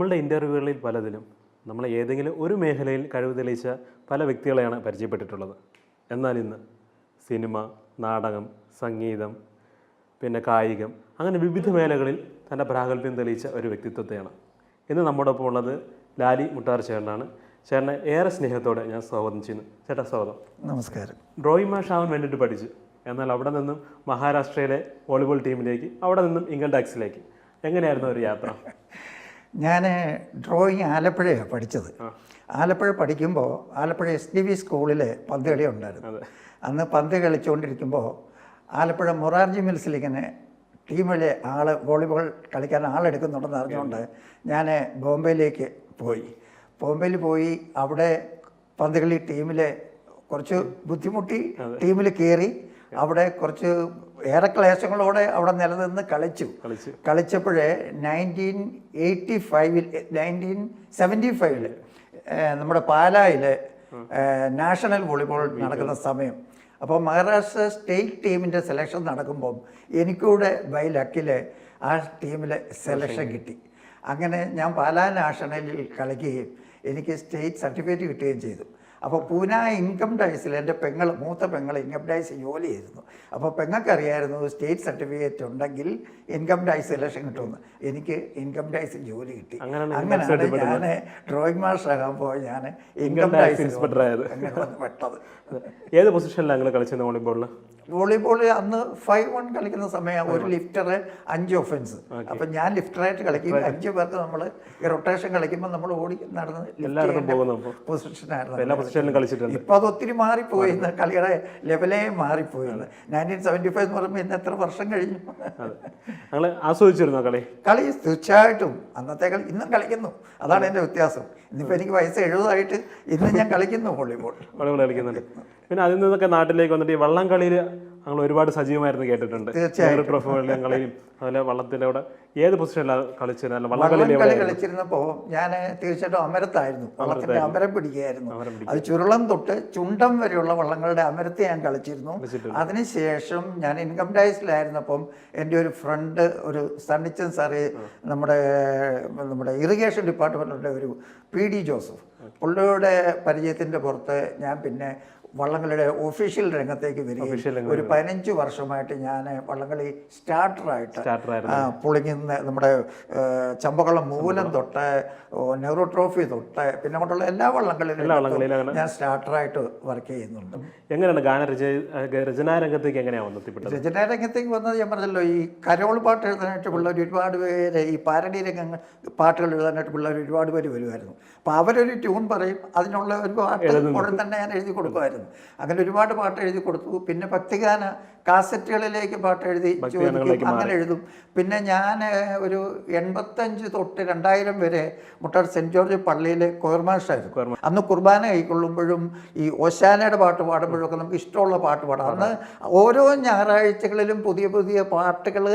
നമ്മളുടെ ഇന്റർവ്യൂകളിൽ പലതിലും നമ്മൾ ഏതെങ്കിലും ഒരു മേഖലയിൽ കഴിവ് തെളിയിച്ച പല വ്യക്തികളെയാണ് പരിചയപ്പെട്ടിട്ടുള്ളത്. എന്നാൽ ഇന്ന് സിനിമ നാടകം സംഗീതം പിന്നെ കായികം അങ്ങനെ വിവിധ മേഖലകളിൽ തന്റെ പ്രാഗൽഭ്യം തെളിയിച്ച ഒരു വ്യക്തിത്വത്തെയാണ്. ഇന്ന് നമ്മുടെ ഒപ്പം ഉള്ളത് ലാലി മുട്ടാർ ചേട്ടനാണ്. ചേട്ടനെ ഏറെ സ്നേഹത്തോടെ ഞാൻ സ്വാഗതം ചെയ്യുന്നു. ചേട്ടാ സ്വാഗതം. നമസ്കാരം. ഡ്രോയിങ് മാഷ് ആവാൻ വേണ്ടിയിട്ട് പഠിച്ചു. എന്നാൽ അവിടെ നിന്നും മഹാരാഷ്ട്രയിലെ വോളിബോൾ ടീമിലേക്ക് അവിടെ നിന്നും ഇംഗ്ലണ്ട് ടാക്സിലേക്ക്. എങ്ങനെയായിരുന്നു ഒരു യാത്ര? ഞാൻ ഡ്രോയിങ് ആലപ്പുഴയാണ് പഠിച്ചത്. ആലപ്പുഴ പഠിക്കുമ്പോൾ ആലപ്പുഴ എസ് ഡി വി സ്കൂളിൽ പന്ത് കളി ഉണ്ടായിരുന്നു അന്ന് പന്ത് കളിച്ചുകൊണ്ടിരിക്കുമ്പോൾ ആലപ്പുഴ മൊറാർജി മിൽസിൽ ഇങ്ങനെ ടീമിലെ ആൾ വോളിബോൾ കളിക്കാൻ ആളെടുക്കുന്നുണ്ടെന്ന് അറിഞ്ഞുകൊണ്ട് ഞാൻ ബോംബെയിലേക്ക് പോയി. ബോംബെയിൽ പോയി അവിടെ പന്ത് കളി ടീമിലെ കുറച്ച് ബുദ്ധിമുട്ടി ടീമിൽ കയറി അവിടെ കുറച്ച് ഏറെ ക്ലേശങ്ങളോടെ അവിടെ നിലനിന്ന് കളിച്ചു. കളിച്ച്. കളിച്ചപ്പോഴേ നയന്റീൻ എയ്റ്റി ഫൈവിൽ നയന്റീൻ സെവന്റി ഫൈവിൽ നമ്മുടെ പാലായിൽ നാഷണൽ വോളിബോൾ നടക്കുന്ന സമയം. അപ്പോൾ മഹാരാഷ്ട്ര സ്റ്റേറ്റ് ടീമിന്റെ സെലക്ഷൻ നടക്കുമ്പം എനിക്കൂടെ ബൈ ലക്കിൽ ആ ടീമിലെ സെലക്ഷൻ കിട്ടി. അങ്ങനെ ഞാൻ പാലാ നാഷണലിൽ കളിക്കുകയും എനിക്ക് സ്റ്റേറ്റ് സർട്ടിഫിക്കറ്റ് കിട്ടുകയും ചെയ്തു. അപ്പോൾ പൂന ഇൻകം ടാക്സിൽ എന്റെ പെങ്ങൾ മൂത്ത പെങ്ങൾ ഇൻകം ടാക്സ് ജോലി ചെയ്തിരുന്നു അപ്പോൾ പെങ്ങൾക്കറിയായിരുന്നു സ്റ്റേറ്റ് സർട്ടിഫിക്കറ്റ് ഉണ്ടെങ്കിൽ ഇൻകം ടാക്സ് സെലക്ഷൻ കിട്ടുമെന്ന്. എനിക്ക് ഇൻകം ടാക്സ് ജോലി കിട്ടി. അങ്ങനെയാണ് ഞാൻ ഡ്രോയിങ് മാസ്റ്റർ പോയി ഞാൻ ഇൻകം ടാക്സ് ഇൻസ്പെക്ടർ ആയത്. അങ്ങനെ വന്ന് പെട്ടത്. ഏത് പൊസിഷനിലാണ് കളിച്ചത് വോളിബോളിൽ വോളിബോൾ അന്ന് ഫൈവ് വൺ കളിക്കുന്ന സമയം ഒരു ലിഫ്റ്റർ അഞ്ച് ഒഫൻസ് അപ്പം ഞാൻ ലിഫ്റ്ററായിട്ട് കളിക്കും. അഞ്ച് പേർക്ക് നമ്മൾ റൊട്ടേഷൻ കളിക്കുമ്പോൾ നമ്മൾ ഓടി നടന്ന് പൊസിഷനായിരുന്നു ഇപ്പൊ അത് ഒത്തിരി മാറിപ്പോയി. കളിയുടെ ലെവലേ മാറിപ്പോയി. നയന്റീൻ സെവന്റി ഫൈവ് എന്ന് പറയുമ്പോൾ ഇന്ന് എത്ര വർഷം കഴിഞ്ഞു? ഞങ്ങൾ ആസ്വദിച്ചിരുന്നോ കളി? കളി തീർച്ചയായിട്ടും. അന്നത്തെ കളി ഇന്നും കളിക്കുന്നു. അതാണ് എന്റെ വ്യത്യാസം. ഇന്നിപ്പോൾ എനിക്ക് വയസ്സ് എഴുപതായിട്ട് ഇന്ന് ഞാൻ കളിക്കുന്നു വോളിബോൾ. വോളിബോൾ കളിക്കുന്നുണ്ട്. പിന്നെ അതിൽ നിന്നൊക്കെ നാട്ടിലേക്ക് വന്നിട്ട് ഈ വള്ളം കളിയിൽ ഞങ്ങൾ ഒരുപാട് സജീവമായിരുന്നു കേട്ടിട്ടുണ്ട്. തീർച്ചയായും. കളിയും അതുപോലെ വള്ളത്തിന്റെ അവിടെ ഏത് പൊസിഷനിലാണ് കളിച്ചിരുന്നത് വള്ളം കളി കളിച്ചിരുന്നപ്പോൾ ഞാൻ തീർച്ചയായിട്ടും അമരത്തായിരുന്നു. വള്ളത്തിന്റെ അമരം പിടിക്കുകയായിരുന്നു. അത് ചുരുളം തൊട്ട് ചുണ്ടം വരെയുള്ള വള്ളങ്ങളുടെ അമരത്തെ ഞാൻ കളിച്ചിരുന്നു. അതിനുശേഷം ഞാൻ ഇൻകം ടാക്സിലായിരുന്നപ്പം എന്റെ ഒരു ഫ്രണ്ട് ഒരു സണ്ണിച്ചൻ സാറ് നമ്മുടെ നമ്മുടെ ഇറിഗേഷൻ ഡിപ്പാർട്ട്മെന്റിന്റെ ഒരു പി ഡി ജോസഫ്. പുള്ളിയുടെ പരിചയത്തിന്റെ പുറത്ത് ഞാൻ പിന്നെ വള്ളങ്ങളുടെ ഒഫീഷ്യൽ രംഗത്തേക്ക് വരികയും ഒരു പതിനഞ്ച് വർഷമായിട്ട് ഞാൻ വള്ളംകളി സ്റ്റാർട്ടറായിട്ട് പുളിങ്ങുന്ന നമ്മുടെ ചമ്പകളം ചമ്പക്കുളം മൂലം തൊട്ട് നെഹ്റു ട്രോഫി തൊട്ട് പിന്നെ കൊണ്ടുള്ള എല്ലാ വള്ളംകളിലും ഞാൻ സ്റ്റാർട്ടറായിട്ട് വർക്ക് ചെയ്യുന്നുണ്ട്. എങ്ങനെയാണ് ഗാന രച രചനാ രംഗത്തേക്ക് എങ്ങനെയാണ് വന്നെത്തിപ്പെട്ടത്? രചനാ രംഗത്തേക്ക് വന്നത് ഞാൻ പറഞ്ഞല്ലോ ഈ കരോൾ പാട്ട് എഴുതാനായിട്ട് പിള്ളേർ ഒരുപാട് പേര് ഈ പാരഡി രംഗങ്ങൾ പാട്ടുകൾ എഴുതാനായിട്ട് പിള്ളേർ ഒരുപാട് പേര് വരുമായിരുന്നു. അപ്പോൾ അവരൊരു ട്യൂൺ പറയും അതിനുള്ള ഒരു പാട്ട് ഉടൻ തന്നെ ഞാൻ എഴുതി കൊടുക്കുമായിരുന്നു. അങ്ങനെ ഒരുപാട് പാട്ട് എഴുതി കൊടുത്തു പിന്നെ ഭക്തിഗാന കാസറ്റുകളിലേക്ക് പാട്ട് എഴുതി ചോദിക്കും അങ്ങനെ എഴുതും. പിന്നെ ഞാൻ ഒരു എൺപത്തഞ്ച് തൊട്ട് രണ്ടായിരം വരെ മുട്ടാർ സെന്റ് ജോർജ് പള്ളിയിലെ കോർമാഷായിരുന്നു അന്ന് കുർബാന കൈക്കൊള്ളുമ്പോഴും ഈ ഓശാനയുടെ പാട്ട് പാടുമ്പോഴും ഒക്കെ നമുക്ക് ഇഷ്ടമുള്ള പാട്ട് പാടാം. അന്ന് ഓരോ ഞായറാഴ്ചകളിലും പുതിയ പുതിയ പാട്ടുകൾ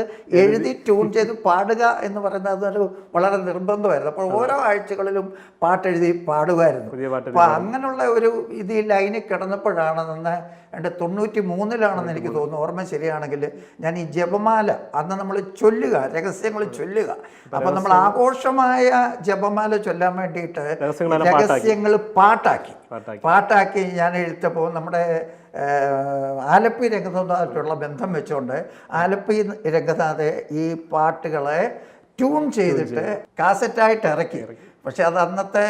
എഴുതി. ട്യൂൺ ചെയ്ത് പാടുക എന്ന് പറയുന്നത് അതൊരു വളരെ നിർബന്ധമായിരുന്നു. അപ്പോൾ ഓരോ ആഴ്ചകളിലും പാട്ടെഴുതി പാടുമായിരുന്നു. അപ്പോൾ അങ്ങനെയുള്ള ഒരു ഇത് ലൈനിൽ കിടന്നപ്പോഴാണ് നിന്ന് എന്റെ തൊണ്ണൂറ്റി മൂന്നിലാണെന്ന് എനിക്ക് തോന്നുന്നു. ഓർമ്മ ശരിയാണെങ്കിൽ ഞാൻ ഈ ജപമാല അന്ന് നമ്മൾ ചൊല്ലുക രഹസ്യങ്ങൾ ചൊല്ലുക. അപ്പം നമ്മൾ ആഘോഷമായ ജപമാല ചൊല്ലാൻ വേണ്ടിയിട്ട്. രഹസ്യങ്ങൾ പാട്ടാക്കി. പാട്ടാക്കി. പാട്ടാക്കി. ഞാൻ എഴുത്തപ്പോൾ നമ്മുടെ ആലപ്പി രംഗനാഥായിട്ടുള്ള ബന്ധം വെച്ചുകൊണ്ട് ആലപ്പി രംഗനാഥ് ഈ പാട്ടുകളെ ട്യൂൺ ചെയ്തിട്ട് കാസറ്റായിട്ട് ഇറക്കി. പക്ഷെ അത് അന്നത്തെ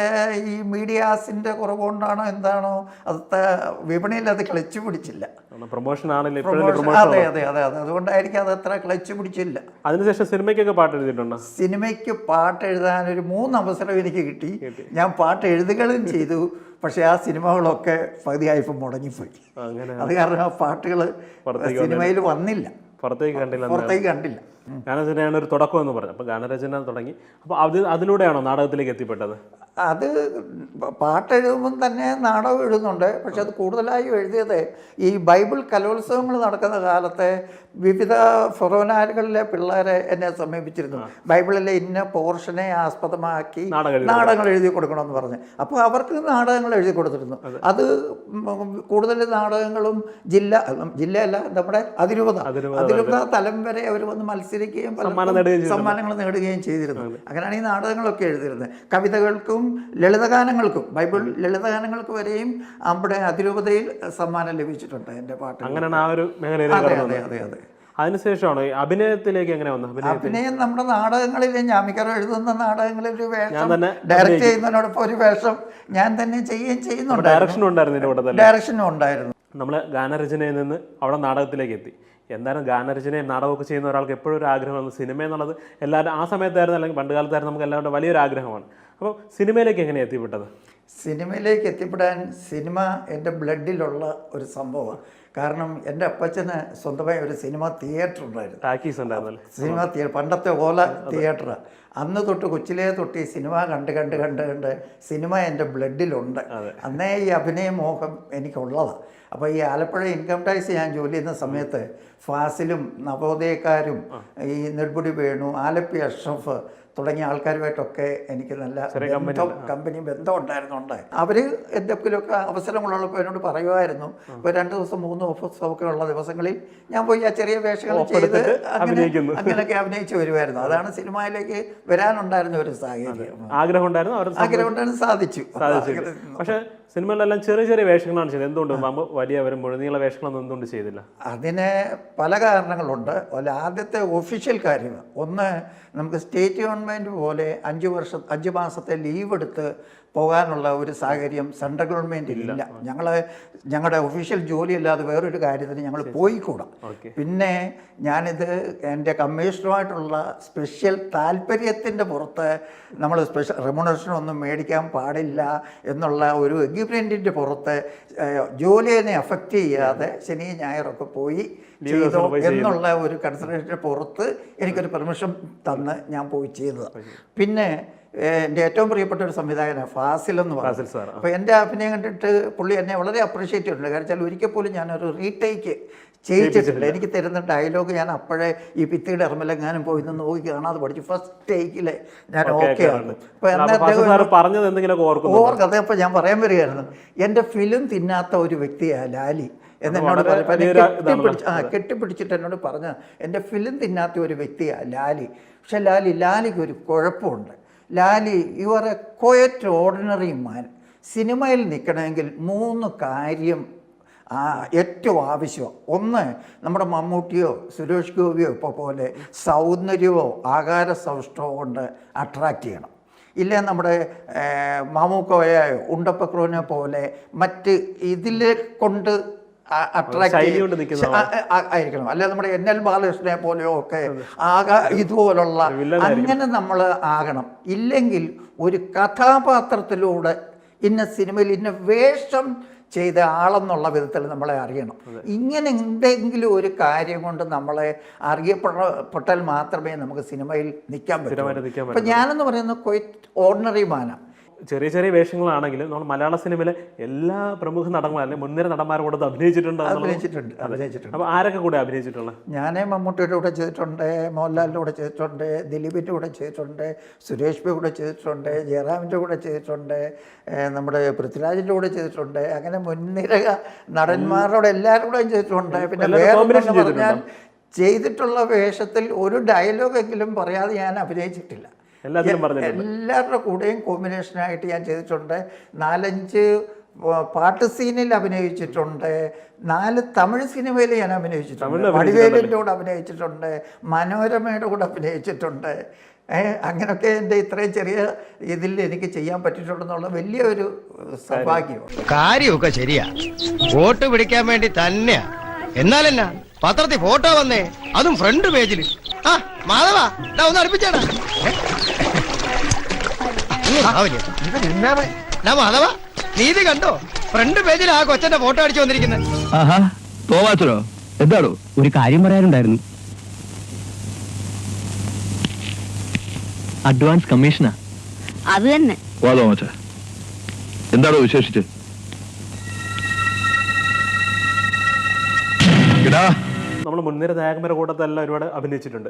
ഈ മീഡിയാസിന്റെ കുറവുകൊണ്ടാണോ എന്താണോ അന്നത്തെ വിപണിയിൽ അത് ക്ലച്ച് പിടിച്ചില്ല. പ്രൊമോഷൻ ആണല്ലോ അതെ അതെ അതെ അതെ. അതുകൊണ്ടായിരിക്കും അത് അത്ര ക്ലച്ച് പിടിച്ചില്ല. അതിനുശേഷം സിനിമയ്ക്കൊക്കെ പാട്ട് എഴുതിയിട്ടുണ്ടോ? സിനിമയ്ക്ക് പാട്ട് എഴുതാൻ ഒരു മൂന്ന് അവസരം എനിക്ക് കിട്ടി. ഞാൻ പാട്ട് എഴുതുകയും ചെയ്തു. പക്ഷേ ആ സിനിമകളൊക്കെ പകുതിയായപ്പോൾ മുടങ്ങിപ്പോയി. അത് കാരണം ആ പാട്ടുകൾ സിനിമയിൽ വന്നില്ല. പുറത്തേക്ക് കണ്ടില്ല പുറത്തേക്ക് കണ്ടില്ല. ഗാനരചനയാണ് ഒരു തുടക്കം എന്ന് പറഞ്ഞത്. അപ്പോൾ ഗാനരചന തുടങ്ങി. അപ്പോൾ അത് അതിലൂടെയാണോ നാടകത്തിലേക്ക് എത്തിപ്പെട്ടത്? അത് പാട്ട് എഴുതുമ്പം തന്നെ നാടകം എഴുതുന്നുണ്ട്. പക്ഷെ അത് കൂടുതലായി എഴുതിയത് ഈ ബൈബിൾ കലോത്സവങ്ങൾ നടക്കുന്ന കാലത്തെ വിവിധ ഫൊറോനാലുകളിലെ പിള്ളേരെ എന്നെ സമീപിച്ചിരുന്നു. ബൈബിളിലെ ഇന്ന പോർഷനെ ആസ്പദമാക്കി നാടകങ്ങൾ എഴുതി കൊടുക്കണമെന്ന് പറഞ്ഞ്. അപ്പോൾ അവർക്ക് നാടകങ്ങൾ എഴുതി കൊടുത്തിരുന്നു. അത്. കൂടുതൽ നാടകങ്ങളും ജില്ല ജില്ലയല്ല നമ്മുടെ അതിരൂപത. അതിരൂപത തലം വരെ അവർ വന്ന് മത്സരിച്ചു മത്സരിക്കുകയും സമ്മാനം നേടുകയും സമ്മാനങ്ങൾ നേടുകയും ചെയ്തിരുന്നു. അങ്ങനെയാണ് ഈ നാടകങ്ങളൊക്കെ എഴുതിയിരുന്നത്. കവിതകൾക്കും ലളിതഗാനങ്ങൾക്കും ബൈബിൾ ലളിതഗാനങ്ങൾക്ക് വരെയും അവിടെ അതിരൂപതയിൽ സമ്മാനം ലഭിച്ചിട്ടുണ്ട് എന്റെ പാട്ട് അങ്ങനെയാണ് ആ ഒരു അതെ അതെ അതെ അതെ. അതിനുശേഷമാണ് അഭിനയത്തിലേക്ക് എങ്ങനെ വന്നത്? അഭിനയം നമ്മുടെ നാടകങ്ങളിൽ ഞാൻ മിക്കവാറും എഴുതുന്ന നാടകങ്ങളിൽ ഒരു വേഷം ഡയറക്റ്റ് ചെയ്യുന്നതിനോടൊപ്പം ഒരു വേഷം ഞാൻ തന്നെ ചെയ്യുകയും ചെയ്യുന്നുണ്ട് ഡയറക്ഷനും ഉണ്ടായിരുന്നു ഡയറക്ഷനും ഉണ്ടായിരുന്നു. നമ്മൾ ഗാനരചനയിൽ നിന്ന് അവിടെ നാടകത്തിലേക്ക് എത്തി. എന്തായാലും ഗാനരചനയും നാടകമൊക്കെ ചെയ്യുന്ന ഒരാൾക്ക് എപ്പോഴും ഒരു ആഗ്രഹമാണ് സിനിമ എന്നുള്ളത് എല്ലാവരും ആ സമയത്തായിരുന്നു അല്ലെങ്കിൽ പണ്ട് കാലത്തായിരുന്നു നമുക്ക് എല്ലാവരുടെ വലിയൊരു ആഗ്രഹമാണ്. അപ്പോൾ സിനിമയിലേക്ക് എങ്ങനെ എത്തിപ്പെട്ടത്? സിനിമയിലേക്ക് എത്തിപ്പെടാൻ സിനിമ എന്റെ ബ്ലഡിലുള്ള ഒരു സംഭവമാണ്. കാരണം എന്റെ അപ്പച്ചന് സ്വന്തമായി ഒരു സിനിമ തിയേറ്റർ ഉണ്ടായിരുന്നു. ടാക്കീസ് ഉണ്ടായിരുന്നല്ലേ? സിനിമ തിയേറ്റർ പണ്ടത്തെ ഓല തിയേറ്റർ അന്ന് തൊട്ട് കൊച്ചിലേ തൊട്ട് ഈ സിനിമ കണ്ട് കണ്ട് കണ്ട് കണ്ട് സിനിമ എന്റെ ബ്ലഡിലുണ്ട്. അന്നേ ഈ അഭിനയ മോഹം എനിക്കുള്ളതാണ്. അപ്പോൾ ഈ ആലപ്പുഴ ഇൻകം ടാക്സ് ഞാൻ ജോലി ചെയ്യുന്ന സമയത്ത് ഫാസിലും നവോദയക്കാരും ഈ നെടുപുടി വേണു ആലപ്പി അഷ്റഫ് തുടങ്ങിയ ആൾക്കാരുമായിട്ടൊക്കെ എനിക്ക് നല്ല ബന്ധം കമ്പനി ബന്ധം ഉണ്ടായിരുന്നുണ്ട്. അവർ എന്തെങ്കിലുമൊക്കെ അവസരങ്ങളുള്ളപ്പോൾ എന്നോട് പറയുമായിരുന്നു. ഇപ്പോൾ രണ്ട് ദിവസം മൂന്ന് ദിവസമൊക്കെ ഉള്ള ദിവസങ്ങളിൽ ഞാൻ പോയി ആ ചെറിയ വേഷങ്ങൾ ചെയ്ത് അങ്ങനെ. അങ്ങനെയൊക്കെ അഭിനയിച്ചു വരുമായിരുന്നു. അതാണ് സിനിമയിലേക്ക് വരാനുണ്ടായിരുന്ന ഒരു സാഹചര്യം. ആഗ്രഹം ഉണ്ടായിരുന്നു ആഗ്രഹം ഉണ്ടായിരുന്നു സാധിച്ചു. പക്ഷേ സിനിമയിലെല്ലാം ചെറിയ ചെറിയ വേഷങ്ങളാണ് ചെയ്തത്. എന്തുകൊണ്ട്? വലിയ അവരും മുഴുനീള വേഷങ്ങളൊന്നും എന്തുകൊണ്ട് ചെയ്തില്ല? അതിന് പല കാരണങ്ങളുണ്ട്. അല്ല ആദ്യത്തെ ഒഫീഷ്യൽ കാര്യം ഒന്ന് നമുക്ക് സ്റ്റേറ്റ് ഗവൺമെന്റ് പോലെ അഞ്ച് വർഷം അഞ്ച് മാസത്തെ ലീവ് എടുത്ത് പോകാനുള്ള ഒരു സാഹചര്യം സെൻട്രൽ ഗവൺമെന്റ് ഇല്ല ഞങ്ങൾ ഞങ്ങളുടെ ഒഫീഷ്യൽ ജോലി അല്ലാതെ വേറൊരു കാര്യത്തിന് ഞങ്ങൾ പോയിക്കൂടാ. പിന്നെ ഞാനിത് എന്റെ കമ്മീഷണറുമായിട്ടുള്ള സ്പെഷ്യൽ താല്പര്യത്തിന്റെ പുറത്ത് നമ്മൾ സ്പെഷ്യൽ റെമുണറേഷൻ ഒന്നും മേടിക്കാൻ പാടില്ല എന്നുള്ള ഒരു എഗ്രിമെന്റിന്റെ പുറത്ത് ജോലിയെ അഫക്റ്റ് ചെയ്യാതെ ശനി ഞായറൊക്കെ പോയി ചെയ്തോ എന്നുള്ള ഒരു കൺസിഡറേഷന്റെ പുറത്ത് എനിക്കൊരു പെർമിഷൻ തന്ന് ഞാൻ പോയി ചെയ്തതാണ് പിന്നെ എന്റെ ഏറ്റവും പ്രിയപ്പെട്ട ഒരു സംവിധായകനാണ് ഫാസിൽ എന്ന് ഫാസിൽ പറയുന്നത് സാർ അപ്പോൾ എന്റെ അഭിനയം കണ്ടിട്ട് പുള്ളി എന്നെ വളരെ അപ്രീഷിയേറ്റ് ചെയ്തിട്ടുണ്ട്. കാരണം വെച്ചാൽ ഒരിക്കൽ പോലും ഞാനൊരു റീടേക്ക് ചെയ്യിച്ചിട്ടില്ല. എനിക്ക് തരുന്ന ഡയലോഗ് ഞാൻ അപ്പോഴേ ഈ ഭിത്തിയുടെ ഇറമലെങ്ങാനും പോയി നിന്ന് നോക്കി കാണാതെ പഠിച്ചു. ഫസ്റ്റ് ടേക്കിലെ ഞാൻ ഓക്കെ ആണ് അപ്പോൾ എന്നെ അദ്ദേഹം സാർ പറഞ്ഞത് എന്തെങ്കിലുമൊക്കെ ഓർക്കുന്നു ഓർക്കഥ അപ്പോൾ ഞാൻ പറയാൻ വരികയായിരുന്നു. എന്റെ ഫിലിം തിന്നാത്ത ഒരു വ്യക്തിയാണ് ലാലി എന്ന് എന്നോട് കെട്ടിപ്പിടിച്ച് ആ കെട്ടിപ്പിടിച്ചിട്ട് എന്നോട് പറഞ്ഞ എന്റെ ഫിലിം തിന്നാത്ത ഒരു വ്യക്തിയാണ് ലാലി. പക്ഷെ ലാലി ലാലിക്ക് ഒരു കുഴപ്പമുണ്ട്. Lali you are a quite ordinary man. സിനിമയിൽ നിൽക്കണമെങ്കിൽ മൂന്ന് കാര്യം ഏറ്റവും ആവശ്യം ഒന്ന് നമ്മുടെ മമ്മൂട്ടിയോ സുരേഷ് ഗോപിയോ ഇപ്പോൾ പോലെ സൗന്ദര്യമോ ആകാര സൗഷ്ടവും കൊണ്ട് അട്രാക്റ്റ് ചെയ്യണം. ഇല്ലേ നമ്മുടെ മാമൂക്കോയോ ഉണ്ടപ്പക്രോനെ പോലെ മറ്റ് ഇതിലെ കൊണ്ട് അട്രാക്ട് ആയിരിക്കണം. അല്ലെ നമ്മുടെ എൻ എൽ ബാലകൃഷ്ണനെ പോലെയോ ഒക്കെ ആകാ ഇതുപോലുള്ള അങ്ങനെ നമ്മൾ ആകണം. ഇല്ലെങ്കിൽ ഒരു കഥാപാത്രത്തിലൂടെ ഇന്ന സിനിമയിൽ ഇന്ന വേഷം ചെയ്ത ആളെന്നുള്ള വിധത്തിൽ നമ്മളെ അറിയണം. ഇങ്ങനെ എന്തെങ്കിലും ഒരു കാര്യം കൊണ്ട് നമ്മളെ അറിയപ്പെടപ്പെട്ടാൽ മാത്രമേ നമുക്ക് സിനിമയിൽ നിൽക്കാൻ പറ്റൂ അപ്പം ഞാനെന്ന് പറയുന്നത് ക്വൈറ്റ് ഓർഡിനറി മാനാണ്. ചെറിയ ചെറിയ വേഷങ്ങളാണെങ്കിലും നമ്മൾ മലയാള സിനിമയിലെ എല്ലാ പ്രമുഖ നടന്മാരും അല്ലെങ്കിൽ മുൻനിര നടന്മാരും കൂടെ അഭിനയിച്ചിട്ടുണ്ട് അഭിനയിച്ചിട്ടുണ്ട് അഭിനയിച്ചിട്ടുണ്ട്. അപ്പോൾ ആരൊക്കെ കൂടെ അഭിനയിച്ചിട്ടുള്ളത് ഞാൻ മമ്മൂട്ടിയുടെ കൂടെ ചെയ്തിട്ടുണ്ട് മോഹൻലാലിന്റെ കൂടെ ചെയ്തിട്ടുണ്ട് ദിലീപിന്റെ കൂടെ ചെയ്തിട്ടുണ്ട് സുരേഷ് ബി കൂടെ ചെയ്തിട്ടുണ്ട് ജയറാമിന്റെ കൂടെ ചെയ്തിട്ടുണ്ട് നമ്മുടെ പൃഥ്വിരാജിന്റെ കൂടെ ചെയ്തിട്ടുണ്ട്. അങ്ങനെ മുൻനിര നടന്മാരോട് എല്ലാവരും കൂടെ ചെയ്തിട്ടുണ്ട്. പിന്നെ വേറെ ഞാൻ പറഞ്ഞാൽ ചെയ്തിട്ടുള്ള വേഷത്തിൽ ഒരു ഡയലോഗെങ്കിലും പറയാതെ ഞാൻ അഭിനയിച്ചിട്ടില്ല. എല്ലാവരുടെ കൂടെയും കോമ്പിനേഷനായിട്ട് ഞാൻ ചെയ്തിട്ടുണ്ട്. നാലഞ്ച് പാട്ട് സീനിൽ അഭിനയിച്ചിട്ടുണ്ട്. നാല് തമിഴ് സിനിമയിൽ ഞാൻ അഭിനയിച്ചിട്ടുണ്ട്. വടിവേലിന്റെ കൂടെ അഭിനയിച്ചിട്ടുണ്ട്. മനോരമയുടെ കൂടെ അഭിനയിച്ചിട്ടുണ്ട്. ഏഹ് അങ്ങനെയൊക്കെ എന്റെ ഇത്രയും ചെറിയ ഇതിൽ എനിക്ക് ചെയ്യാൻ പറ്റിയിട്ടുണ്ടെന്നുള്ള വലിയൊരു സൗഭാഗ്യമാണ് കാര്യമൊക്കെ ശരിയാ. വോട്ട് പിടിക്കാൻ വേണ്ടി തന്നെയാ. എന്നാലെന്നാ പത്രത്തിൽ ഫോട്ടോ വന്നേ അതും ഫ്രണ്ട് പേജിൽ ആ മാധവാ ഒന്ന് അടുപ്പിച്ചേടാ. മാധവ നീ ഇത് കണ്ടോ? ഫ്രണ്ട് പേജിൽ ആ കൊച്ചന്റെ ഫോട്ടോ അടിച്ചു വന്നിരിക്കുന്നത് എന്താണോ ഒരു കാര്യം പറയാനുണ്ടായിരുന്നു. അഡ്വാൻസ് കമ്മീഷനാ? അത് തന്നെ. എന്താണോ വിശേഷിച്ച്? നമ്മൾ മുൻനിര നായകന്മാരുടെ കൂട്ടത്തെല്ലാം ഒരുപാട് അഭിനയിച്ചിട്ടുണ്ട്.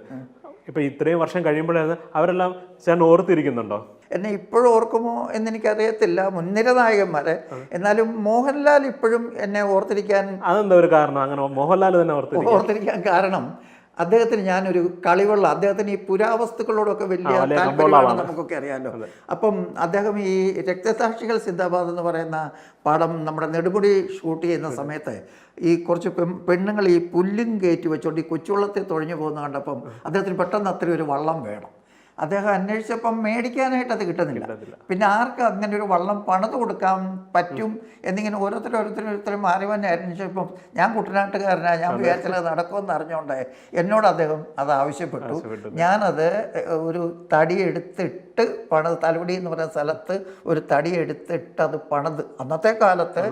ഇപ്പൊ ഇത്രയും വർഷം കഴിയുമ്പോഴാണ് അവരെല്ലാം ചേട്ടൻ ഓർത്തിരിക്കുന്നുണ്ടോ? എന്നെ ഇപ്പോഴും ഓർക്കുമോ എന്നെനിക്കറിയത്തില്ല മുൻനിര നായകന്മാരെ. എന്നാലും മോഹൻലാൽ ഇപ്പോഴും എന്നെ ഓർത്തിരിക്കാൻ അതെന്താ ഒരു കാരണം? അങ്ങനെ മോഹൻലാൽ തന്നെ ഓർത്തിരിക്കാൻ കാരണം അദ്ദേഹത്തിന് ഞാനൊരു കളിവെള്ള അദ്ദേഹത്തിന് ഈ പുരാവസ്തുക്കളോടൊക്കെ വലിയ താല്പര്യമാണ് നമുക്കൊക്കെ അറിയാമല്ലോ അപ്പം അദ്ദേഹം ഈ രക്തസാക്ഷികൾ സിന്ദാബാദ് എന്ന് പറയുന്ന പടം നമ്മുടെ നെടുമുടി ഷൂട്ട് ചെയ്യുന്ന സമയത്ത് ഈ കുറച്ച് പെൺ പെണ്ണുങ്ങൾ ഈ പുല്ലും കയറ്റി വെച്ചുകൊണ്ട് ഈ കൊച്ചുവെള്ളത്തിൽ തുഴഞ്ഞു പോകുന്ന കണ്ടപ്പം അദ്ദേഹത്തിന് പെട്ടെന്ന് അത്രയും ഒരു വള്ളം വേണം. അദ്ദേഹം അന്വേഷിച്ചപ്പം മേടിക്കാനായിട്ട് അത് കിട്ടുന്നില്ല. പിന്നെ ആർക്ക് അങ്ങനെ ഒരു വള്ളം പണിത് കൊടുക്കാൻ പറ്റും എന്നിങ്ങനെ ഓരോരുത്തരും ഓരോരുത്തരും ഓരോരുത്തരും മാറി വന്നെ അന്വേഷിച്ചപ്പം ഞാൻ കുട്ടനാട്ടുകാരനാണ് ഞാൻ വിചാരിച്ചത് നടക്കുമെന്ന് അറിഞ്ഞുകൊണ്ട് എന്നോട് അദ്ദേഹം അത് ആവശ്യപ്പെട്ടു. ഞാനത് ഒരു തടി എടുത്തിട്ട് പണിത് തലവടി എന്ന് പറയുന്ന സ്ഥലത്ത് ഒരു തടി എടുത്തിട്ട് അത് പണിത്. അന്നത്തെ കാലത്ത്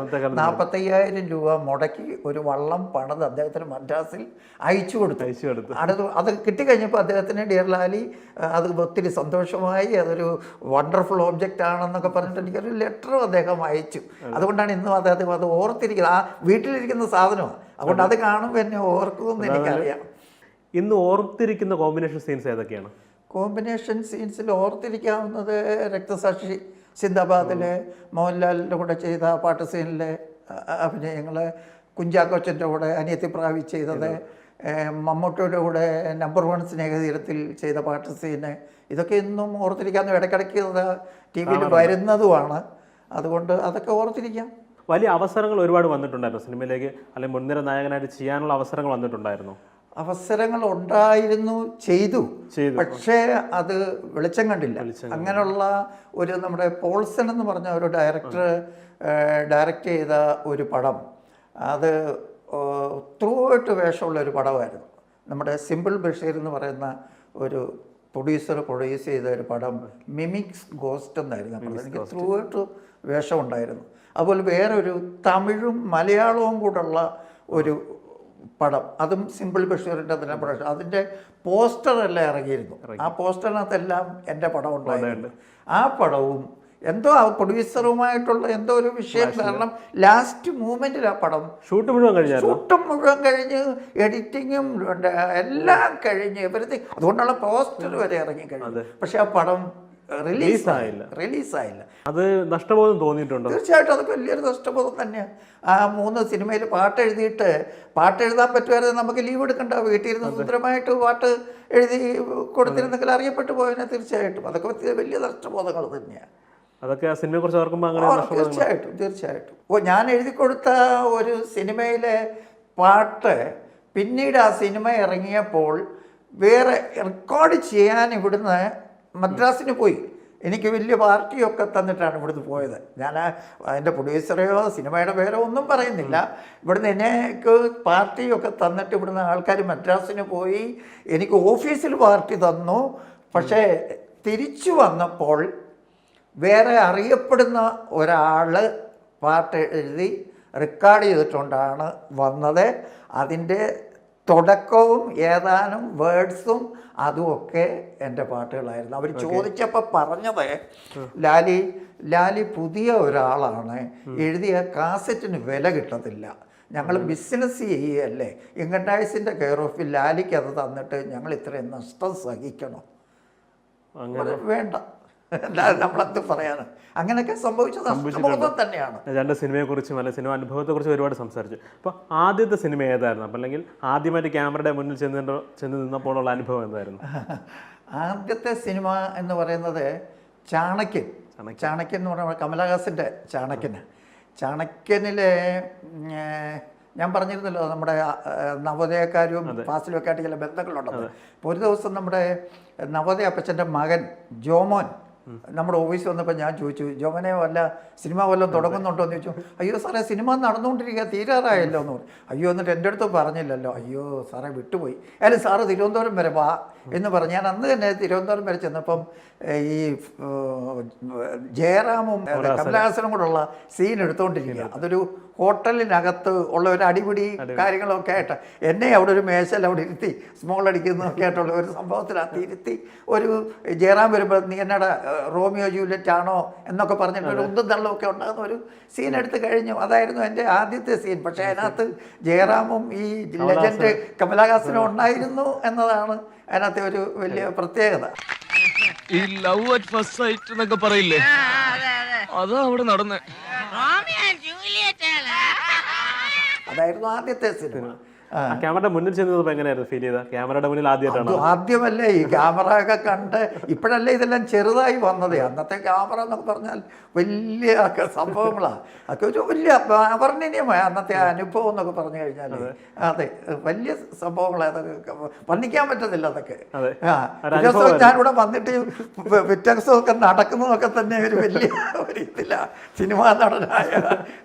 നാൽപ്പത്തയ്യായിരം രൂപ മുടക്കി ഒരു വള്ളം പണിത് അദ്ദേഹത്തിന് മദ്രാസിൽ അയച്ചു കൊടുത്തു. അയച്ചു കൊടുത്തു. അടുത്ത് അത് കിട്ടിക്കഴിഞ്ഞപ്പോൾ അദ്ദേഹത്തിന് ഡിയർ ലാലി ഒത്തിരി സന്തോഷമായി. അതൊരു വണ്ടർഫുൾ ഓബ്ജക്റ്റ് ആണെന്നൊക്കെ പറഞ്ഞിട്ട് എനിക്കൊരു ലെറ്ററും അദ്ദേഹം അയച്ചു. അതുകൊണ്ടാണ് ഇന്നും അദ്ദേഹത്തെ അത് ഓർത്തിരിക്കുന്നത്. ആ വീട്ടിലിരിക്കുന്ന സാധനമാണ്. അതുകൊണ്ട് അത്. കാണുമ്പോൾ എന്നെ ഓർക്കുമെന്ന് എനിക്കറിയാം. ഇന്ന് ഓർത്തിരിക്കുന്ന കോമ്പിനേഷൻ സീൻസ് ഏതൊക്കെയാണ്? കോമ്പിനേഷൻ സീൻസിൽ ഓർത്തിരിക്കാവുന്നത് രക്തസാക്ഷി സിന്ദാബാദിലെ മോഹൻലാലിന്റെ കൂടെ ചെയ്ത പാട്ട് സീനിലെ അഭിനയങ്ങൾ കുഞ്ചാക്കോച്ചന്റെ കൂടെ അനിയത്തി പ്രാവി ചെയ്തത്. മമ്മൂട്ടിയുടെ കൂടെ നമ്പർ വൺ സ്നേഹതീരത്തിൽ ചെയ്ത പാട്ട് സീന് ഇതൊക്കെ ഇന്നും ഓർത്തിരിക്കാവുന്ന ഇടയ്ക്കിടയ്ക്ക് ടി വിയിൽ വരുന്നതുമാണ്. അതുകൊണ്ട് അതൊക്കെ ഓർത്തിരിക്കാം. വലിയ അവസരങ്ങൾ ഒരുപാട് വന്നിട്ടുണ്ടായിരുന്നു സിനിമയിലേക്ക് അല്ലെങ്കിൽ മുൻനിര നായകനായിട്ട് ചെയ്യാനുള്ള അവസരങ്ങൾ വന്നിട്ടുണ്ടായിരുന്നു? അവസരങ്ങൾ ഉണ്ടായിരുന്നു ചെയ്തു. ചെയ്തു. പക്ഷേ അത് വെളിച്ചം കണ്ടില്ല. അങ്ങനെയുള്ള ഒരു നമ്മുടെ പോൾസൺ എന്ന് പറഞ്ഞ ഒരു ഡയറക്ടർ ഡയറക്റ്റ് ചെയ്ത ഒരു പടം. അത് ത്രൂ ആയിട്ട് വേഷമുള്ള ഒരു പടമായിരുന്നു. നമ്മുടെ സിമ്പിൾ ബഷീർ എന്ന് പറയുന്ന ഒരു പ്രൊഡ്യൂസർ പ്രൊഡ്യൂസ് ചെയ്ത ഒരു പടം മിമിക്സ് ഗോസ്റ്റ് എന്നായിരുന്നു. അപ്പോൾ എനിക്ക് ത്രൂ ആയിട്ട് വേഷം ഉണ്ടായിരുന്നു അതുപോലെ വേറൊരു തമിഴും മലയാളവും കൂടുള്ള ഒരു പടം അതും സിമ്പിൾ ബഷീറിന്റെ തന്നെ പ്രൊഡക്ഷൻ അതിന്റെ പോസ്റ്ററെല്ലാം ഇറങ്ങിയിരുന്നു. ആ പോസ്റ്ററിനകത്തെല്ലാം എന്റെ പടം ഉണ്ടായിരുന്നു. ആ പടവും എന്തോ ആ പ്രൊഡ്യൂസറുമായിട്ടുള്ള എന്തോ ഒരു വിഷയം കാരണം ലാസ്റ്റ് മൂവ്മെന്റിൽ ആ പടം. ഷൂട്ട് മുഴുവൻ ഷൂട്ടും മുഴുവൻ കഴിഞ്ഞ് എഡിറ്റിങ്ങും എല്ലാം കഴിഞ്ഞ് എവരിത്തിങ് അതുകൊണ്ടുള്ള പോസ്റ്റർ വരെ ഇറങ്ങി കഴിഞ്ഞു. പക്ഷെ ആ പടം റിലീസായില്ല റിലീസായില്ല അത് നഷ്ടബോധം തോന്നിയിട്ടുണ്ടോ? തീർച്ചയായിട്ടും അതൊക്കെ വലിയൊരു നഷ്ടബോധം തന്നെയാണ് ആ മൂന്ന് സിനിമയിൽ പാട്ട് എഴുതിയിട്ട് പാട്ട് എഴുതാൻ പറ്റുമായിരുന്നു നമുക്ക് ലീവ് എടുക്കണ്ട. വീട്ടിൽ ഇരുന്ന് സുന്ദരമായിട്ട് പാട്ട് എഴുതി കൊടുത്തിരുന്നെങ്കിൽ അറിയപ്പെട്ടു പോയതിനെ തീർച്ചയായിട്ടും. അതൊക്കെ വലിയ നഷ്ടബോധങ്ങൾ തന്നെയാണ് അതൊക്കെ ആ സിനിമയെ കുറിച്ച് ഓർക്കുമ്പോൾ അങ്ങനെ തീർച്ചയായിട്ടും തീർച്ചയായിട്ടും. ഓ ഞാൻ എഴുതി കൊടുത്ത ഒരു സിനിമയിലെ പാട്ട് പിന്നീട് ആ സിനിമ ഇറങ്ങിയപ്പോൾ വേറെ റെക്കോർഡ് ചെയ്യാൻ ഇവിടുന്ന് മദ്രാസിന് പോയി. എനിക്ക് വലിയ പാർട്ടിയൊക്കെ തന്നിട്ടാണ് ഇവിടുന്ന് പോയത്. ഞാൻ അതിന്റെ പ്രൊഡ്യൂസറെയോ സിനിമയുടെ പേരോ ഒന്നും പറയുന്നില്ല. ഇവിടുന്ന് എനിക്ക് പാർട്ടിയൊക്കെ തന്നിട്ട് ഇവിടുന്ന് ആൾക്കാർ മദ്രാസിന് പോയി. എനിക്ക് ഓഫീസിൽ പാർട്ടി തന്നു. പക്ഷേ തിരിച്ചു വന്നപ്പോൾ വേറെ അറിയപ്പെടുന്ന ഒരാൾ പാട്ട് എഴുതി റെക്കോർഡ് ചെയ്തിട്ടുണ്ടാണ് വന്നത്. അതിന്റെ തുടക്കവും ഏതാനും വേർഡ്സും അതുമൊക്കെ എന്റെ പാട്ടുകളായിരുന്നു. അവർ ചോദിച്ചപ്പോൾ പറഞ്ഞത് ലാലി ലാലി പുതിയ ഒരാളാണ്. എഴുതിയ കാസറ്റിന് വില കിട്ടത്തില്ല. ഞങ്ങൾ ബിസിനസ് ചെയ്യുകയല്ലേ. ഇൻകണ്ടാഴ്സിന്റെ കെയർ ഓഫിൽ ലാലിക്ക് അത് തന്നിട്ട് ഞങ്ങൾ ഇത്രയും നഷ്ടം സഹിക്കണം. വേണ്ട. അല്ലാതെ നമ്മളെന്ത് പറയാന്? അങ്ങനെയൊക്കെ സംഭവിച്ചത് നഷ്ടബോധം തന്നെയാണ്. രണ്ട് സിനിമയെക്കുറിച്ചും അല്ലെ സിനിമ അനുഭവത്തെക്കുറിച്ചും ഒരുപാട് സംസാരിച്ചു. അപ്പോൾ ആദ്യത്തെ സിനിമ ഏതായിരുന്നു? അപ്പം അല്ലെങ്കിൽ ആദ്യമായിട്ട് ക്യാമറയുടെ മുന്നിൽ ചെന്ന് ചെന്ന് നിന്നപ്പോഴുള്ള അനുഭവം എന്തായിരുന്നു? ആദ്യത്തെ സിനിമ എന്ന് പറയുന്നത് ചാണക്യൻ. ചാണക്യൻ. എന്ന് പറയുമ്പോൾ കമലഹാസന്റെ ചാണക്യന്. ചാണക്യനിലെ ഞാൻ പറഞ്ഞിരുന്നല്ലോ നമ്മുടെ നവോദയക്കാരും ഫാസിലും ഒക്കെ ആയിട്ട് ചില ബന്ധങ്ങളുണ്ടെന്ന് അപ്പോൾ ഒരു ദിവസം നമ്മുടെ നവോദയ അപ്പച്ചന്റെ മകൻ ജോമോൻ നമ്മുടെ ഓഫീസിൽ വന്നപ്പോൾ ഞാൻ ചോദിച്ചു ജോമനെ വല്ല സിനിമ വല്ലതും തുടങ്ങുന്നുണ്ടോ? എന്ന് ചോദിച്ചു. അയ്യോ സാറേ സിനിമ നടന്നുകൊണ്ടിരിക്കുക തീരാറായല്ലോ എന്ന് പറഞ്ഞു. അയ്യോ എന്നിട്ട് എന്റെ അടുത്ത് പറഞ്ഞില്ലല്ലോ. അയ്യോ സാറേ വിട്ടുപോയി. അല്ല സാറ് തിരുവനന്തപുരം വരെ വാ എന്ന് പറഞ്ഞു. ഞാൻ അന്ന് തന്നെ തിരുവനന്തപുരം വരെ ചെന്നപ്പം ഈ ജയറാമും കമലഹാസനും കൂടെയുള്ള സീൻ എടുത്തുകൊണ്ടിരിക്കുക അതൊരു ഹോട്ടലിനകത്ത് ഉള്ള ഒരു അടിപിടി കാര്യങ്ങളൊക്കെ ആയിട്ട്. എന്നെ അവിടെ ഒരു മേശയിൽ അവിടെ ഇരുത്തി സ്മോൾ അടിക്കുന്നതൊക്കെ ആയിട്ടുള്ള ഒരു സംഭവത്തിനകത്ത് ഇരുത്തി ഒരു ജയറാം വരുമ്പോൾ നീ എന്നട റോമിയോ ജൂലിയറ്റ് ആണോ എന്നൊക്കെ പറഞ്ഞിട്ട് ഒരു ഉന്തും തള്ളമൊക്കെ ഉണ്ടാകുന്ന ഒരു സീൻ എടുത്ത് കഴിഞ്ഞു. അതായിരുന്നു എന്റെ ആദ്യത്തെ സീൻ പക്ഷേ അതിനകത്ത് ജയറാമും ഈ ലെജൻഡ് കമലഹാസനും ഉണ്ടായിരുന്നു എന്നതാണ് അതിനകത്തെ ഒരു വലിയ പ്രത്യേകത. ഈ ലവ് അറ്റ് ഫസ്റ്റ് സൈറ്റ് എന്നൊക്കെ പറയില്ലേ? അതാ അവിടെ നടന്നേ. അതായിരുന്നു ആദ്യത്തെ സിനിമ. ക്യാമറയുടെ മുന്നിൽ ചെന്നത് എങ്ങനെയായിരുന്നു ഫീൽ ചെയ്ത ക്യാമറയുടെ മുന്നിൽ ആദ്യമായിട്ടാണ്? ആദ്യമല്ലേ ഈ ക്യാമറ ഒക്കെ കണ്ട് ഇപ്പോഴല്ലേ ഇതെല്ലാം ചെറുതായി വന്നത്? അന്നത്തെ ക്യാമറ എന്നൊക്കെ പറഞ്ഞാൽ വലിയ സംഭവങ്ങളാണ് അതൊക്കെ ഒരു വലിയ അവർണനീയമായ അന്നത്തെ അനുഭവം എന്നൊക്കെ പറഞ്ഞു കഴിഞ്ഞാൽ അതെ. വലിയ സംഭവങ്ങളാണ് അതൊക്കെ വർണിക്കാൻ പറ്റത്തില്ല അതൊക്കെ. ഞാനിവിടെ വന്നിട്ട് വ്യത്യാസമൊക്കെ നടക്കുന്നതൊക്കെ തന്നെ ഒരു വലിയ ഒരു ഇതില്ല സിനിമാ നടനായ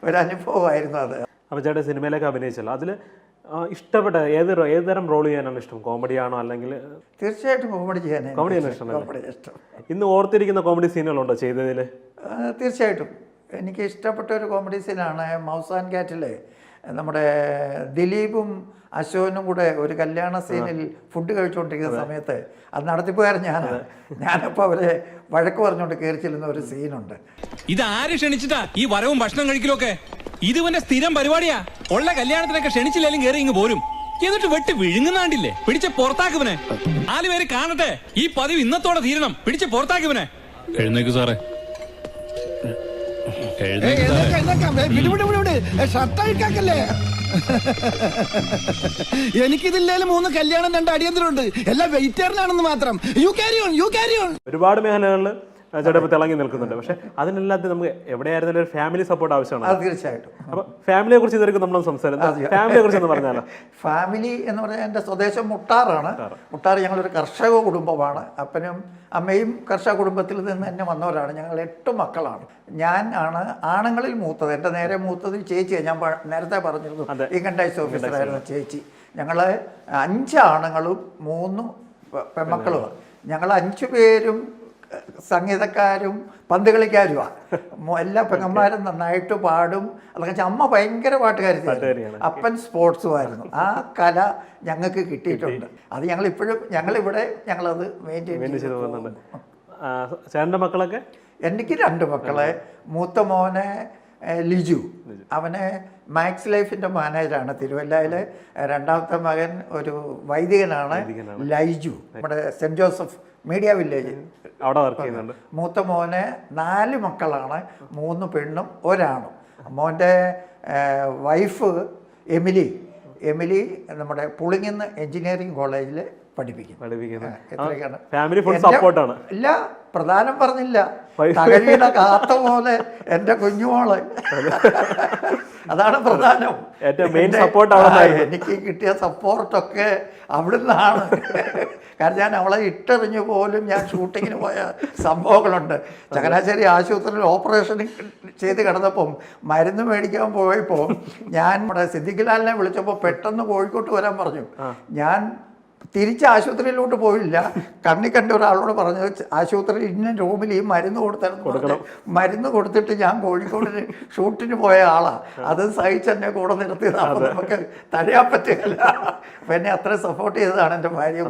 ഒരു അനുഭവമായിരുന്നു അത്. അപ്പോൾ ചേട്ടൻ സിനിമയിലേക്ക് അഭിനയിച്ചല്ലോ. അതിൽ ഇഷ്ടപ്പെട്ട ഏത് ഏതുതരം ഏത് തരം റോൾ ചെയ്യാനാണ് ഇഷ്ടം? കോമഡി ആണോ അല്ലെങ്കിൽ തീർച്ചയായിട്ടും കോമഡി ചെയ്യാൻ കോമഡി ഇഷ്ടം ഇന്ന് ഓർത്തിരിക്കുന്ന കോമഡി സീനുകളുണ്ടോ ചെയ്തതിൽ തീർച്ചയായിട്ടും. എനിക്ക് ഇഷ്ടപ്പെട്ട ഒരു കോമഡി സീനാണ് മൗസ് ആൻഡ് കാറ്റിലെ. നമ്മുടെ ദിലീപും അശോകനും കൂടെ ഒരു കല്യാണ സീനിൽ ഫുഡ് കഴിച്ചുകൊണ്ടിരിക്കുന്ന സമയത്ത് അത് നടത്തിപ്പോയാലും ഞാൻ ഞാനപ്പോൾ അവരെ വഴക്ക് പറഞ്ഞുകൊണ്ട് കയറി ചെല്ലുന്ന ഒരു സീനുണ്ട്. ഇത് ആര് ക്ഷണിച്ചിട്ടാ ഈ വരവും ഭക്ഷണം കഴിക്കലൊക്കെ? ഒക്കെ ഇതിവന്റെ സ്ഥിരം പരിപാടിയാ. ഉള്ള കല്യാണത്തിനൊക്കെ ക്ഷണിച്ചില്ലെങ്കിൽ കേറി ഇങ്ങ് പോരും. എന്നിട്ട് വെട്ടി വിഴുങ്ങുന്നാണ്ടില്ലേ? പിടിച്ച പുറത്താക്കുവനെ നാല് പേര് കാണട്ടെ. ഈ പതിവ് ഇന്നത്തോടെ തീരണം. പിടിച്ച പുറത്താക്കുവനെ എഴുന്നേക്ക് സാറേ. എഴുന്നേക്ക് സാറേ. എനിക്കിതില്ലേലും മൂന്ന് കല്യാണം രണ്ട് അടിയന്തരമുണ്ട്. എല്ലാം വെയിറ്റേറിനാണെന്ന് മാത്രം. You carry on you carry on ഒരുപാട് മേഖലകളിൽ ചേട്ടൻ ഇപ്പോൾ തിളങ്ങി നിൽക്കുന്നുണ്ട്. പക്ഷെ അതിനെല്ലാത്തിനും നമുക്ക് എവിടെയായിരുന്നാലും ഒരു ഫാമിലി സപ്പോർട്ട് ആവശ്യമാണ്. അത് തീർച്ചയായിട്ടും. അപ്പോൾ ഫാമിലിയെ കുറിച്ച് ഇതുവരെയും നമ്മൾ സംസാരം ഫാമിലിയെ കുറിച്ച് ഒന്ന് പറഞ്ഞാലോ? ഫാമിലി എന്ന് പറഞ്ഞാൽ എന്റെ സ്വദേശം മുട്ടാറാണ്. മുട്ടാർ ഞങ്ങളൊരു കർഷക കുടുംബമാണ്. അപ്പനും അമ്മയും കർഷക കുടുംബത്തിൽ നിന്ന് തന്നെ വന്നവരാണ്. ഞങ്ങൾ എട്ട് മക്കളാണ്. ഞാൻ ആണ് ആണുങ്ങളിൽ മൂത്തത്. എന്റെ നേരെ മൂത്തത് ചേച്ചിയാണ് ഞാൻ നേരത്തെ പറഞ്ഞിരുന്നു. ഇൻകം ടാക്സ് ഓഫീസറായിരുന്നു ചേച്ചി. ഞങ്ങൾ അഞ്ച് ആണുങ്ങളും മൂന്ന് പെൺമക്കളുമാണ്. ഞങ്ങൾ അഞ്ചു പേരും സംഗീതക്കാരും പന്ത് കളിക്കാരുമാണ് എല്ലാ പെങ്ങന്മാരും നന്നായിട്ട് പാടും. അതൊക്കെ വെച്ചാൽ അമ്മ ഭയങ്കര പാട്ടുകാരി അപ്പൻ സ്പോർട്സുമായിരുന്നു. ആ കല ഞങ്ങൾക്ക് കിട്ടിയിട്ടുണ്ട്. അത് ഞങ്ങൾ ഇപ്പോഴും ഞങ്ങളിവിടെ ഞങ്ങളത് മെയിന്റെയിൻ ചേട്ടന്റെ മക്കളൊക്കെ? എനിക്ക് രണ്ട് മക്കളെ. മൂത്ത മോനെ ലിജു. അവന് മാക്സ് ലൈഫിന്റെ മാനേജറാണ്. തിരുവല്ലയിലെ രണ്ടാമത്തെ മകൻ ഒരു വൈദികനാണ്. ലൈജു. നമ്മുടെ സെന്റ് ജോസഫ് മീഡിയ വില്ലേജ്. അവിടെ വർക്ക് ചെയ്യുന്നുണ്ട്. മൂത്ത മോന് നാല് മക്കളാണ്. മൂന്ന് പെണ്ണും ഒരാണും. മോന്റെ വൈഫ് എമിലി. എമിലി നമ്മുടെ പുളിങ്ങുന്ന് എഞ്ചിനീയറിംഗ് കോളേജിൽ പഠിപ്പിക്കുന്നു. പഠിപ്പിക്കുന്നത്? ഫാമിലി ഫുൾ സപ്പോർട്ടാണ് ഇല്ല പ്രധാനം പറഞ്ഞില്ല. തകഴിയുടെ കാത്ത പോലെ എന്റെ കുഞ്ഞുമോൾ. അതാണ് പ്രധാനം. ഏറ്റവും മെയിൻ അവിടെ എനിക്ക് കിട്ടിയ സപ്പോർട്ടൊക്കെ അവിടുന്നാണ്. കാരണം ഞാൻ അവളെ ഇട്ടെറിഞ്ഞു പോലും ഞാൻ ഷൂട്ടിങ്ങിന് പോയ സംഭവങ്ങളുണ്ട്. ചങ്ങനാശ്ശേരി ആശുപത്രിയിൽ ഓപ്പറേഷൻ ചെയ്ത് കിടന്നപ്പം മരുന്ന് മേടിക്കാൻ പോയപ്പോൾ ഞാൻ നമ്മുടെ സിദ്ദിഖ് ലാലിനെ വിളിച്ചപ്പോൾ പെട്ടെന്ന് കോഴിക്കോട്ട് വരാൻ പറഞ്ഞു. ഞാൻ തിരിച്ച് ആശുപത്രിയിലോട്ട് പോയില്ല. കണ്ണി കണ്ട ഒരാളോട് പറഞ്ഞു ആശുപത്രിയിൽ ഇന്ന റൂമിൽ ഈ മരുന്ന് കൊടുത്തായിരുന്നു മരുന്ന് കൊടുത്തിട്ട് ഞാൻ കോഴിക്കോടിന് ഷൂട്ടിന് പോയ ആളാണ് അത് സഹിച്ച് എന്നെ കൂടെ നിർത്തിയതാണ് നമുക്ക് തഴയാൻ പറ്റില്ല അപ്പം എന്നെ അത്ര സപ്പോർട്ട് ചെയ്തതാണ് എന്റെ ഭാര്യ.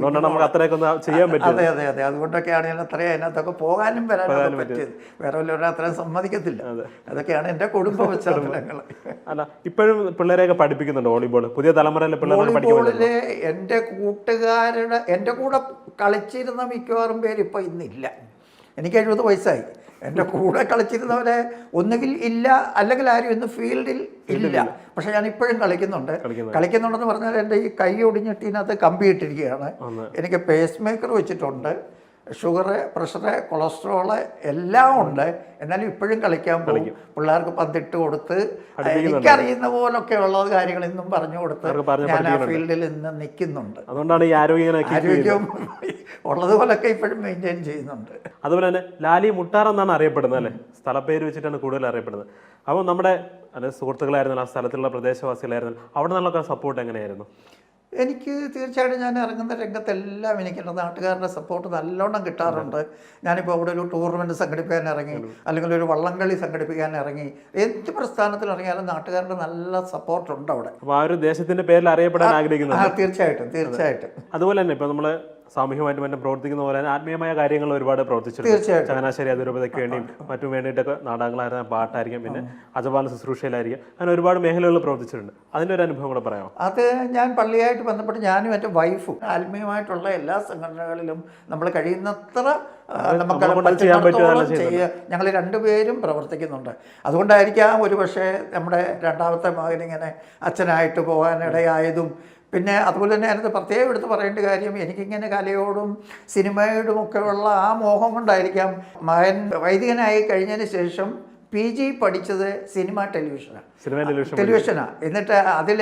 അതെ അതെ അതെ. അതുകൊണ്ടൊക്കെയാണ് ഞാൻ അത്രയും അതിനകത്തൊക്കെ പോകാനും വരാനും പറ്റിയത്. വേറെ വല്ലവരും അത്രയും സമ്മതിക്കത്തില്ല. അതൊക്കെയാണ് എന്റെ കുടുംബ പശ്ചാത്തലങ്ങൾ അല്ല ഇപ്പോഴും പിള്ളേരെയൊക്കെ പഠിപ്പിക്കുന്നുണ്ട് വോളിബോൾ പുതിയ തലമുറയിലെ പിള്ളേരെ എന്റെ കൂട്ടുകാർ കൂട്ടുകാരുടെ എന്റെ കൂടെ കളിച്ചിരുന്ന മിക്കവാറും പേര് ഇപ്പോൾ ഇന്നില്ല. എനിക്ക് എഴുപത് വയസ്സായി. എന്റെ കൂടെ കളിച്ചിരുന്നവരെ ഒന്നുകിൽ ഇല്ല അല്ലെങ്കിൽ ആരും ഇന്ന് ഫീൽഡിൽ ഇല്ല. പക്ഷെ ഞാൻ ഇപ്പോഴും കളിക്കുന്നുണ്ട്. കളിക്കുന്നുണ്ടെന്ന് പറഞ്ഞാൽ എന്റെ ഈ കൈ ഒടിഞ്ഞിട്ട് ഇതിനകത്ത് കമ്പി ഇട്ടിരിക്കുകയാണ് എനിക്ക് പേസ് മേക്കർ വെച്ചിട്ടുണ്ട്. ഷുഗർ പ്രഷറ് കൊളസ്ട്രോൾ എല്ലാം ഉണ്ട്. എന്നാലും ഇപ്പോഴും കളിക്കാൻ പോകും. പിള്ളേർക്ക് പന്തിട്ട് കൊടുത്ത് എനിക്കറിയുന്ന പോലൊക്കെ ഉള്ള കാര്യങ്ങൾ ഇന്നും പറഞ്ഞു കൊടുത്ത് ഞാൻ ആ ഫീൽഡിൽ ഇന്ന് നിൽക്കുന്നുണ്ട്. അതുകൊണ്ടാണ് ഈ ആരോഗ്യം ഉള്ളതുപോലൊക്കെ ഇപ്പോഴും മെയിന്റെയിൻ ചെയ്യുന്നുണ്ട്. അതുപോലെ തന്നെ ലാലി മുട്ടാർ എന്നാണ് അറിയപ്പെടുന്നത് അല്ലേ? സ്ഥലപ്പേര് വെച്ചിട്ടാണ് കൂടുതൽ അറിയപ്പെടുന്നത്. അപ്പോൾ നമ്മുടെ സുഹൃത്തുക്കളായിരുന്നാലും ആ സ്ഥലത്തുള്ള പ്രദേശവാസികളായിരുന്നാലും അവിടെ നിന്നുള്ള സപ്പോർട്ട് എങ്ങനെയായിരുന്നു? എനിക്ക് തീർച്ചയായിട്ടും ഞാൻ ഇറങ്ങുന്ന രംഗത്തെല്ലാം എനിക്ക് എന്റെ നാട്ടുകാരുടെ സപ്പോർട്ട് നല്ലോണം കിട്ടാറുണ്ട്. ഞാനിപ്പോൾ അവിടെ ഒരു ടൂർണമെന്റ് സംഘടിപ്പിക്കാൻ ഇറങ്ങി അല്ലെങ്കിൽ ഒരു വള്ളംകളി സംഘടിപ്പിക്കാൻ ഇറങ്ങി എന്ത് പ്രസ്ഥാനത്തിൽ ഇറങ്ങിയാലും നാട്ടുകാരുടെ നല്ല സപ്പോർട്ടുണ്ട് അവിടെ. അപ്പോൾ ആ ഒരു ദേശത്തിന്റെ പേരിൽ അറിയപ്പെടാൻ ആഗ്രഹിക്കുന്നു തീർച്ചയായിട്ടും തീർച്ചയായിട്ടും. അതുപോലെ തന്നെ ഇപ്പോൾ നമ്മൾ സാമൂഹ്യമായിട്ട് മറ്റും പ്രവർത്തിക്കുന്ന പോലെ തന്നെ ആത്മീയമായ കാര്യങ്ങൾ ഒരുപാട് പ്രവർത്തിച്ചിട്ടുണ്ട്. ചങ്ങനാശ്ശേരി അതിരൂപതയ്ക്ക് വേണ്ടിയും മറ്റും വേണ്ടിയിട്ടൊക്കെ നാടകങ്ങളായിരുന്ന പാട്ടായിരിക്കും. പിന്നെ അജപാല ശുശ്രൂഷയിലായിരിക്കും. അങ്ങനെ ഒരുപാട് മേഖലകളിൽ പ്രവർത്തിച്ചിട്ടുണ്ട്. അതിന്റെ ഒരു അനുഭവം കൂടെ പറയാമോ? അത് ഞാൻ പള്ളിയായിട്ട് ബന്ധപ്പെട്ട് ഞാനും എന്റെ വൈഫും ആത്മീയമായിട്ടുള്ള എല്ലാ സംഘടനകളിലും നമ്മൾ കഴിയുന്നത്ര നമുക്ക് ചെയ്യാൻ ഞങ്ങൾ രണ്ടുപേരും പ്രവർത്തിക്കുന്നുണ്ട്. അതുകൊണ്ടായിരിക്കാം ഒരു പക്ഷേ നമ്മുടെ രണ്ടാമത്തെ മകനിങ്ങനെ അച്ഛനായിട്ട് പോകാനിടയായതും പിന്നെ അതുപോലെ തന്നെ അതിനകത്ത് പ്രത്യേകം എടുത്ത് പറയേണ്ട കാര്യം എനിക്കിങ്ങനെ കലയോടും സിനിമയോടും ഒക്കെ ആ മോഹം കൊണ്ടായിരിക്കാം മകൻ വൈദികനായി കഴിഞ്ഞതിന് ശേഷം പി ജി പഠിച്ചത് സിനിമ ടെലിവിഷനാണ് ടെലിവിഷനാണ് എന്നിട്ട് അതിൽ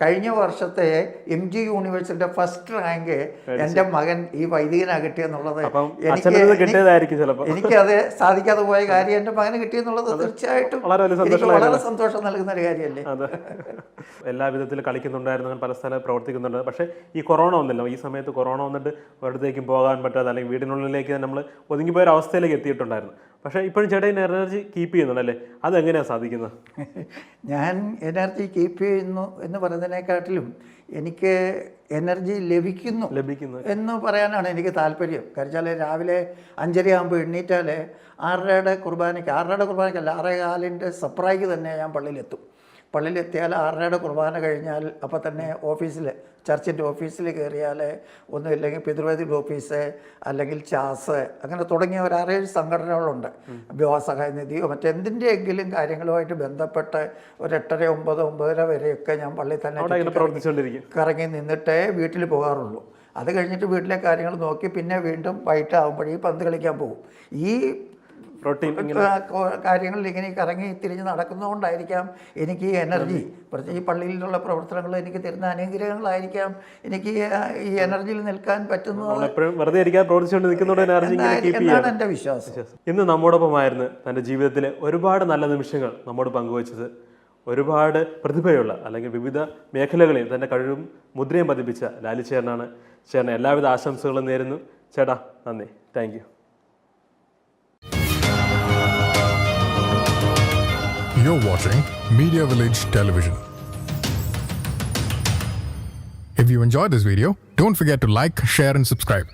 കഴിഞ്ഞ വർഷത്തെ എം ജി യൂണിവേഴ്സിറ്റിയുടെ ഫസ്റ്റ് റാങ്ക് എന്റെ മകൻ ഈ വൈദികനാണ് കിട്ടിയെന്നുള്ളത് എനിക്ക് എനിക്കത് സാധിക്കാതെ പോയ കാര്യം എന്റെ മകന് കിട്ടിയെന്നുള്ളത് തീർച്ചയായിട്ടും വളരെ സന്തോഷം നൽകുന്ന ഒരു കാര്യമല്ലേ? എല്ലാ വിധത്തിലും കളിക്കുന്നുണ്ടായിരുന്നു പല സ്ഥലം പ്രവർത്തിക്കുന്നുണ്ട്. പക്ഷേ ഈ കൊറോണ വന്നല്ലോ. ഈ സമയത്ത് കൊറോണ വന്നിട്ട് ഒരിടത്തേക്കും പോകാൻ പറ്റാതെ അല്ലെങ്കിൽ വീടിനുള്ളിലേക്ക് നമ്മൾ ഒതുങ്ങിപ്പോയ ഒരു അവസ്ഥയിലേക്ക് എത്തിയിട്ടുണ്ടായിരുന്നു. പക്ഷേ ഇപ്പോഴും ചേട്ടൻ എനർജി കീപ്പ് ചെയ്യുന്നുണ്ടല്ലേ അതെങ്ങനെയാണ് സാധിക്കുന്നത്? ഞാൻ എനർജി കീപ്പ് ചെയ്യുന്നു എന്ന് പറയുന്നതിനെക്കാട്ടിലും എനിക്ക് എനർജി ലഭിക്കുന്നു ലഭിക്കുന്നു. എന്ന് പറയാനാണ് എനിക്ക് താല്പര്യം. കാരണം രാവിലെ അഞ്ചര ആകുമ്പോൾ എണ്ണീറ്റാൽ ആറരയുടെ കുർബാനയ്ക്ക് ആറരയുടെ കുർബാനയ്ക്കല്ല ആറേ കാലിന്റെ സപ്രായിക്ക് തന്നെ ഞാൻ പള്ളിയിലെത്തും. പള്ളിയിലെത്തിയാൽ ആറരയുടെ കുർബാന കഴിഞ്ഞാൽ അപ്പോൾ തന്നെ ഓഫീസിൽ ചർച്ചിന്റെ ഓഫീസിൽ കയറിയാൽ ഒന്നുമില്ലെങ്കിൽ പിതൃവേദി ഓഫീസ് അല്ലെങ്കിൽ ചാസ് അങ്ങനെ തുടങ്ങിയ ഒരു ആറേഴ് സംഘടനകളുണ്ട്. വ്യവസായ നിധിയോ മറ്റെന്തിന്റെയെങ്കിലും കാര്യങ്ങളുമായിട്ട് ബന്ധപ്പെട്ട് ഒരു എട്ടര ഒമ്പത് ഒമ്പതര വരെയൊക്കെ ഞാൻ പള്ളി തന്നെ പ്രവർത്തിച്ചുകൊണ്ടിരിക്കും. കറങ്ങി നിന്നിട്ടേ വീട്ടിൽ പോകാറുള്ളൂ. അത് കഴിഞ്ഞിട്ട് വീട്ടിലെ കാര്യങ്ങൾ നോക്കി പിന്നെ വീണ്ടും വൈകിട്ടാകുമ്പോഴേ പന്ത് കളിക്കാൻ പോകും. ഈ കോ- കാര്യങ്ങളിൽ ഇങ്ങനെ കറങ്ങി തിരിഞ്ഞ് നടക്കുന്നതുകൊണ്ടായിരിക്കാം എനിക്ക് ഈ എനർജി. പ്രത്യേകിച്ച് ഈ പള്ളിയിലുള്ള പ്രവർത്തനങ്ങൾ എനിക്ക് തരുന്ന അനുഗ്രഹങ്ങളായിരിക്കാം എനിക്ക് ഈ, എനർജിയിൽ നിൽക്കാൻ പറ്റുന്നത് എന്നാണ് എന്റെ വിശ്വാസം? ഇന്ന് നമ്മോടൊപ്പമായിരുന്നു തന്റെ ജീവിതത്തിലെ ഒരുപാട് നല്ല നിമിഷങ്ങൾ നമ്മോട് പങ്കുവച്ചത്. ഒരുപാട് പ്രതിഭയുള്ള അല്ലെങ്കിൽ വിവിധ മേഖലകളിൽ തന്റെ കഴിവും മുദ്രയും പതിപ്പിച്ച ലാലി ചേട്ടനാണ് ചേട്ടൻ എല്ലാവിധ ആശംസകളും നേരുന്നു. ചേട്ടാ നന്ദി. Thank You're watching Media Village Television. If you enjoyed this video, don't forget to like, share, and subscribe.